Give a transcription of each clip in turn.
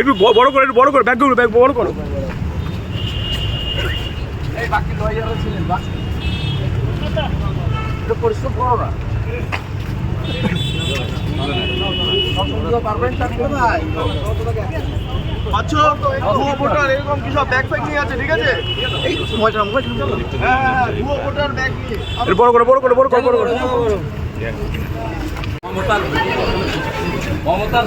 একটু বড় করে একটু বড় করে ব্যাগগুলো ব্যাগ বড় করো। এই বাকি লয়াররা ছিলেন বাকি এটা পরিশ্রম করো না। মোবাইল হ্যাঁ হ্যাঁ হ্যাঁ ব্যাগ বড় করে বড় করে বড় করে বড় করে। মমতার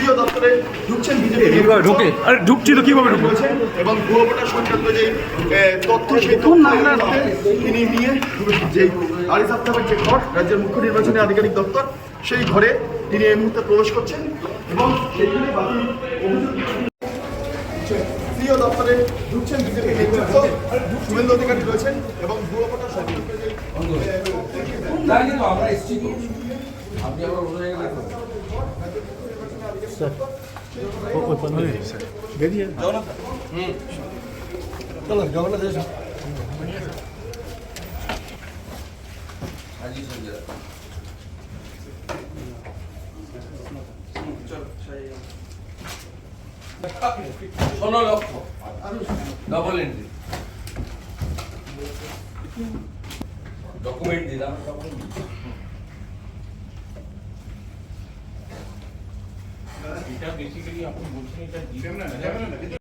প্রিয় দপ্তরে ঢুকছেন বিজেপি ঢুকে। আরে ঢুকছি তো কীভাবে ঢুকবো? এবং ভুয়ো ভোটার সংক্রান্ত যে তথ্য সেই তথ্য তিনি নিয়ে যে আরিফ আফতাবের যে ঘর রাজ্যের মুখ্য নির্বাচনী আধিকারিক দপ্তর সেই ঘরে তিনি এই মুহূর্তে প্রবেশ করছেন এবং সেইখানে বাকি প্রিয় দপ্তরে ঢুকছেন বিজেপি নেতৃত্ব শুভেন্দু অধিকারী রয়েছেন এবং ভুয়ো ভোটার সংক্রান্ত যে আমরা এসছি আপনি আবার অন্য জায়গায় গেলেন হাজি সঞ্জয় ষোলো লক্ষ ডবল এন্ট্রি ডকুমেন্ট দিলাম ডকুমেন্ট এটা বেসিক্যালি আপনি বলছেন এটা দিবেন না